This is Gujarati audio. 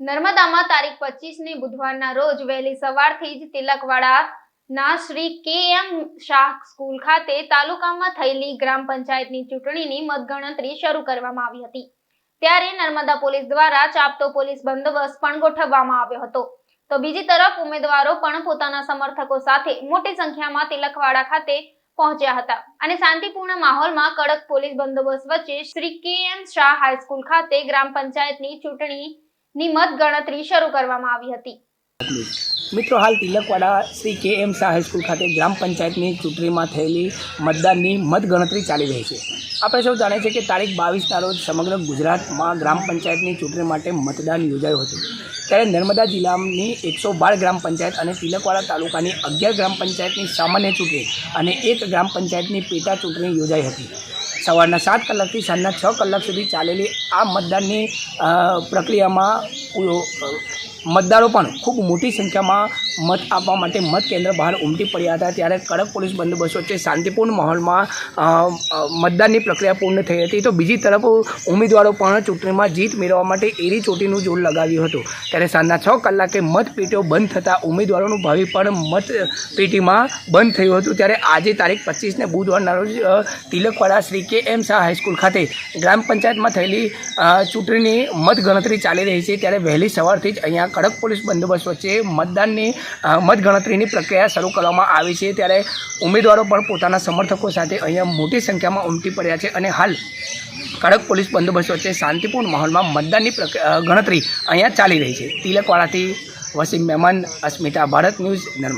નર્મદામાં તારીખ પચીસને બુધવારના રોજ વહેલી સવારથી જ તિલકવાડા ના શ્રી કે એમ શાહ સ્કૂલ ખાતે તાલુકામાં થયેલી ગ્રામ પંચાયતની ચૂંટણીની મતગણતરી શરૂ કરવામાં આવી હતી. ત્યારે નર્મદા પોલીસ દ્વારા ચાપતો પોલીસ બંદોબસ્ત પણ ગોઠવવામાં આવ્યો હતો. તો બીજી તરફ ઉમેદવારો પણ પોતાના સમર્થકો સાથે મોટી સંખ્યામાં તિલકવાડા ખાતે પહોંચ્યા હતા અને શાંતિપૂર્ણ માહોલમાં કડક પોલીસ બંદોબસ્ત વચ્ચે શ્રી કે એમ શાહ હાઈસ્કૂલ ખાતે ગ્રામ પંચાયતની ચૂંટણીની મત ગણતરી શરૂ કરવામાં આવી હતી. મિત્રો, હાલ તિલકવાડા શ્રી કે એમ શાહ હાઈસ્કૂલ ખાતે ગ્રામ પંચાયતની ચૂંટણીમાં થયેલી મતદાનની મતગણતરી ચાલી રહી છે. આપણે સૌ જાણીએ છીએ કે તારીખ બાવીસના રોજ સમગ્ર ગુજરાતમાં ગ્રામ પંચાયતની ચૂંટણી માટે મતદાન યોજાયું હતું. ત્યારે નર્મદા જિલ્લાની એકસો બાર ગ્રામ પંચાયત અને તિલકવાડા તાલુકાની અગિયાર ગ્રામ પંચાયતની સામાન્ય ચૂંટણી અને એક ગ્રામ પંચાયતની પેટા ચૂંટણી યોજાઈ હતી. સવારના સાત કલાકથી સાંજના છ કલાક સુધી ચાલેલી આ મતદાનની પ્રક્રિયામાં મતદારો પણ ખૂબ મોટી સંખ્યામાં મત આપવા માટે મત કેન્દ્ર બહાર ઉમટી પડ્યા હતા. ત્યારે કડક પોલીસ બંદોબસ્ત વચ્ચે શાંતિપૂર્ણ માહોલમાં મતદાનની પ્રક્રિયા પૂર્ણ થઈ હતી. તો બીજી તરફ ઉમેદવારો પણ ચૂંટણીમાં જીત મેળવવા માટે એરી ચોટીનું જોર લગાવ્યું હતું. ત્યારે સાંજના છ કલાકે મતપેટીઓ બંધ થતાં ઉમેદવારોનું ભાવિ પણ મતપેટીમાં બંધ થયું હતું. ત્યારે આજે તારીખ પચીસને બુધવારના રોજ તિલકવાડા શ્રી કે એમ શાહ હાઈસ્કૂલ ખાતે ગ્રામ પંચાયતમાં થયેલી ચૂંટણીની મતગણતરી ચાલી રહી છે. ત્યારે વહેલી સવારથી જ અહીંયા કડક પોલીસ બંદોબસ્ત વચ્ચે મતદાનની મતગણતરીની પ્રક્રિયા શરૂ કરવામાં આવી છે. ત્યારે ઉમેદવારો પણ પોતાના સમર્થકો સાથે અહીંયા મોટી સંખ્યામાં ઉમટી પડ્યા છે અને હાલ કડક પોલીસ બંદોબસ્ત વચ્ચે શાંતિપૂર્ણ માહોલમાં મતદાનની ગણતરી અહીંયા ચાલી રહી છે. તિલકવાડાથી વસીમ મહેમાન અસ્મિતા, ભારત ન્યૂઝ